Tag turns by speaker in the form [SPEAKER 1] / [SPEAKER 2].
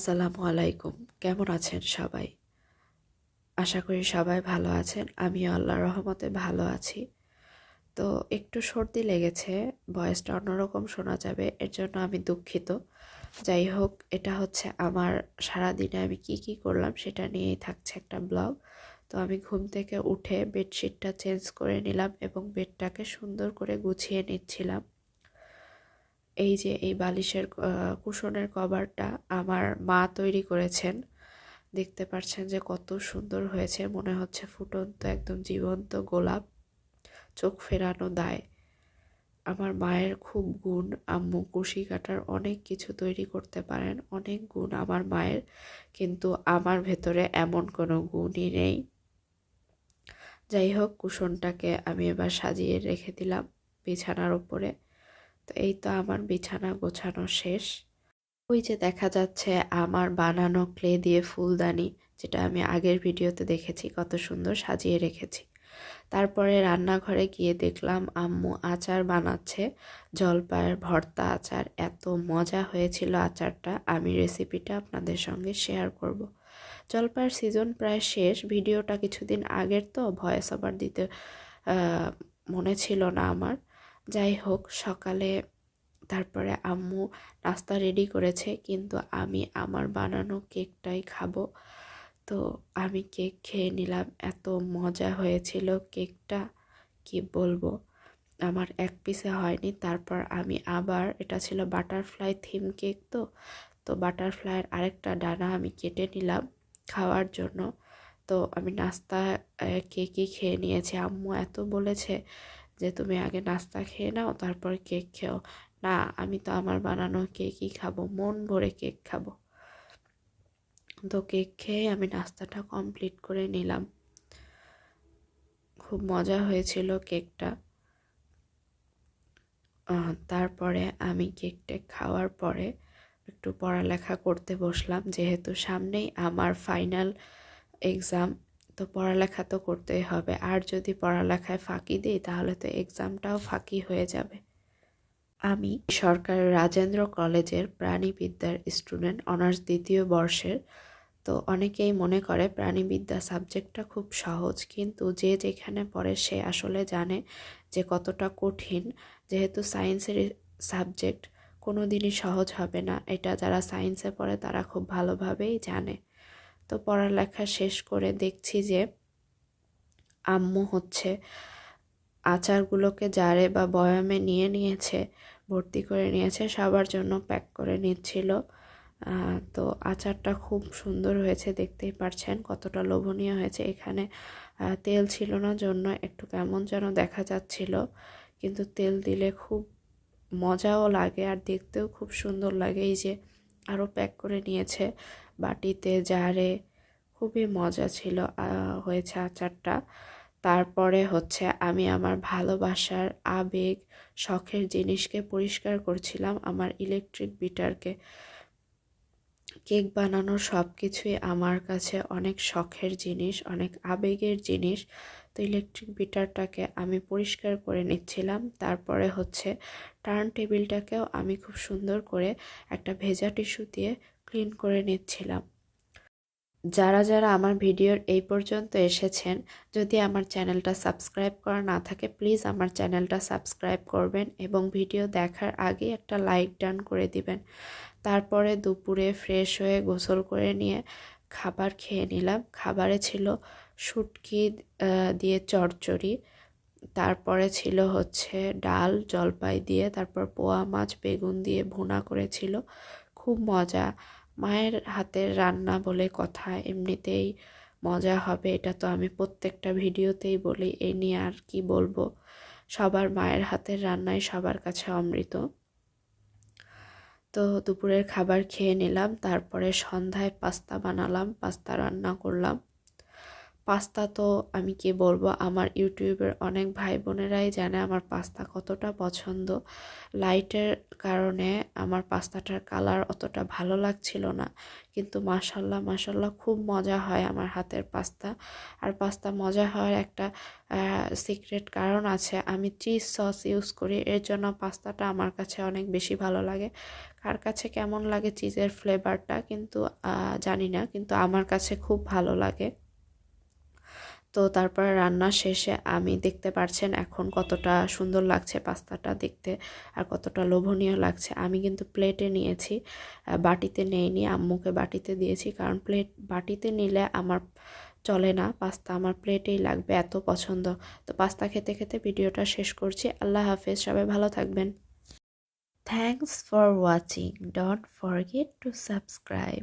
[SPEAKER 1] আসসালামু আলাইকুম। কেমন আছেন সবাই? আশা করি সবাই ভালো আছেন। আমি আল্লাহর রহমতে ভালো আছি। তো একটু সর্দি লেগেছে ভয়েসটা অন্যরকম শোনা যাবে, এর জন্য আমি দুঃখিত। যাই হোক, এটা হচ্ছে আমার সারাদিনে আমি কি কি করলাম সেটা নিয়েই থাকছে একটা ব্লগ। তো আমি ঘুম থেকে উঠে বেডশিটটা চেঞ্জ করে নিলাম এবং বেডটাকে সুন্দর করে গুছিয়ে নিচ্ছিলাম। এই যে এই বালিশের কুশনের কভারটা আমার মা তৈরি করেছেন। দেখতে পাচ্ছেন যে কত সুন্দর হয়েছে, মনে হচ্ছে ফুটন্ত, একদম জীবন্ত গোলাপ। চোখ ফেরানো দায়। আমার মায়ের খুব গুণ, আম্মু কুশি কাটার অনেক কিছু তৈরি করতে পারেন, অনেক গুণ আমার মায়ের, কিন্তু আমার ভেতরে এমন কোনো গুণই নেই। যাই হোক, কুশনটাকে আমি এবার সাজিয়ে রেখে দিলাম বিছানার ওপরে। এই তো আমার বিছানা গোছানো শেষ। ওই যে দেখা যাচ্ছে আমার বানানো ক্লে দিয়ে ফুলদানি, যেটা আমি আগের ভিডিওতে দেখেছি, কত সুন্দর সাজিয়ে রেখেছি। তারপরে রান্নাঘরে গিয়ে দেখলাম আম্মু আচার বানাচ্ছে, জলপাইয়ের ভর্তা আচার। এত মজা হয়েছিল আচারটা, আমি রেসিপিটা আপনাদের সঙ্গে শেয়ার করব। জলপাইয়ের সিজন প্রায় শেষ, ভিডিওটা কিছুদিন আগের তো, ভয়েস ওভার দিতে মনে ছিল না আমার। যাই হোক, সকালে তারপরে আম্মু নাস্তা রেডি করেছে, কিন্তু আমি আমার বানানো কেকটাই খাব। তো আমি কেক খেয়ে নিলাম, এত মজা হয়েছিল কেকটা, কি বলব? আমার এক পিসে হয়নি, তারপর আমি আবার, এটা ছিল বাটারফ্লাই থিম কেক তো তো বাটারফ্লাইয়ের আরেকটা ডানা আমি কেটে নিলাম খাওয়ার জন্য। তো আমি নাস্তা কেকই খেয়ে নিয়েছি। আম্মু এত বলেছে যে তুমি আগে নাস্তা খেয়ে নাও, তারপর কেক খেও। না, আমি তো আমার বানানো কেকই খাব, মন ভরে কেক খাব। তো কেক খেয়ে আমি নাস্তাটা কমপ্লিট করে নিলাম। খুব মজা হয়েছিল কেকটা। তারপরে আমি কেকটা খাওয়ার পরে একটু পড়ালেখা করতে বসলাম, যেহেতু সামনেই আমার ফাইনাল এক্সাম তো পড়ালেখা তো করতেই হবে। আর যদি পড়ালেখায় ফাঁকি দিই, তাহলে তো এক্সামটাও ফাঁকি হয়ে যাবে। আমি সরকারি রাজেন্দ্র কলেজের প্রাণীবিদ্যার স্টুডেন্ট অনার্স দ্বিতীয় বর্ষের। তো অনেকেই মনে করে প্রাণীবিদ্যা সাবজেক্টটা খুব সহজ, কিন্তু যে যেখানে পড়ে সে আসলে জানে যে কতটা কঠিন। যেহেতু সায়েন্সের সাবজেক্ট কোনো দিনই সহজ হবে না। এটা যারা সায়েন্সে পড়ে, তারা খুব ভালোভাবেই জানে। তো পড়ালেখা শেষ করে দেখছি যে আম্মু হচ্ছে আচারগুলোকে জারে বা বয়ামে নিয়ে নিয়েছে, ভর্তি করে নিয়েছে, সবার জন্য প্যাক করে নিচ্ছিল। তো আচারটা খুব সুন্দর হয়েছে, দেখতেই পারছেন কতটা লোভনীয় হয়েছে। এখানে তেল ছিল না, জন্য একটু কেমন যেন দেখা যাচ্ছিল, কিন্তু তেল দিলে খুব মজাও লাগে আর দেখতেও খুব সুন্দর লাগে। এই যে আরও প্যাক করে নিয়েছে বাটিতে জারে খুবই মজা ছিল হয়েছে আচারটা। তারপরে হচ্ছে আমি আমার ভালোবাসার আবেগ, শখের জিনিসকে পরিষ্কার করছিলাম, আমার ইলেকট্রিক বিটারকে কেক বানানোর সব কিছুই আমার কাছে অনেক শখের জিনিস, অনেক আবেগের জিনিস। তো ইলেকট্রিক বিটারটাকে আমি পরিষ্কার করে নিচ্ছিলাম। তারপরে হচ্ছে টার্ন টেবিলটাকেও আমি খুব সুন্দর করে একটা ভেজা টিস্যু দিয়ে ক্লিন করে নিচ্ছিলাম। যারা যারা আমার ভিডিওর এই পর্যন্ত এসেছেন, যদি আমার চ্যানেলটা সাবস্ক্রাইব করা না থাকে, প্লিজ আমার চ্যানেলটা সাবস্ক্রাইব করবেন এবং ভিডিও দেখার আগে একটা লাইক ডান করে দিবেন। তারপরে দুপুরে ফ্রেশ হয়ে গোসল করে নিয়ে খাবার খেয়ে নিলাম। খাবারে ছিল শুটকি দিয়ে চড়চড়ি তারপরে ছিল হচ্ছে ডাল, জলপাই দিয়ে, তারপর পোয়া মাছ, বেগুন দিয়ে ভুনা করেছিল। খুব মজা। মায়ের হাতের রান্না বলে কথা এমনিতেই মজা হবে, এটা তো আমি প্রত্যেকটা ভিডিওতেই বলি, এ নিয়ে আর কি বলব? সবার মায়ের হাতের রান্নাই সবার কাছে অমৃত। তো দুপুরের খাবার খেয়ে নিলাম, তারপরে সন্ধ্যায় পাস্তা বানালাম, পাস্তা রান্না করলাম। পাস্তা তো আমি কি বলব? আমার ইউটিউবের অনেক ভাই বোনেরাই জানে আমার পাস্তা কতটা পছন্দ। লাইটের কারণে আমার পাস্তাটার কালার অতটা ভালো লাগছিল না। কিন্তু মাসাল্লাহ মাসাল্লাহ খুব মজা হয় আমার হাতের পাস্তা। আর পাস্তা মজা হওয়ার একটা সিক্রেট কারণ আছে। আমি চিজ সস ইউজ করি, এর জন্য পাস্তাটা আমার কাছে অনেক বেশি ভালো লাগে। কার কাছে কেমন লাগে চিজের ফ্লেভারটা কিন্তু জানি না। কিন্তু আমার কাছে খুব ভালো লাগে। তো তারপর রান্না শেষে আমি দেখতে পারছেন এখন কতটা সুন্দর লাগছে পাস্তাটা দেখতে আর কতটা লোভনীয় লাগছে। আমি কিন্তু প্লেটে নিয়েছি বাটিতে নেইনি, আম্মুকে বাটিতে দিয়েছি কারণ প্লেট, বাটিতে নিলে আমার চলে না, পাস্তা আমার প্লেটেই লাগবে এত পছন্দ। তো পাস্তা খেতে খেতে ভিডিওটা শেষ করছি। আল্লাহ হাফেজ, সবাই ভালো থাকবেন। Thanks for watching don't forget to subscribe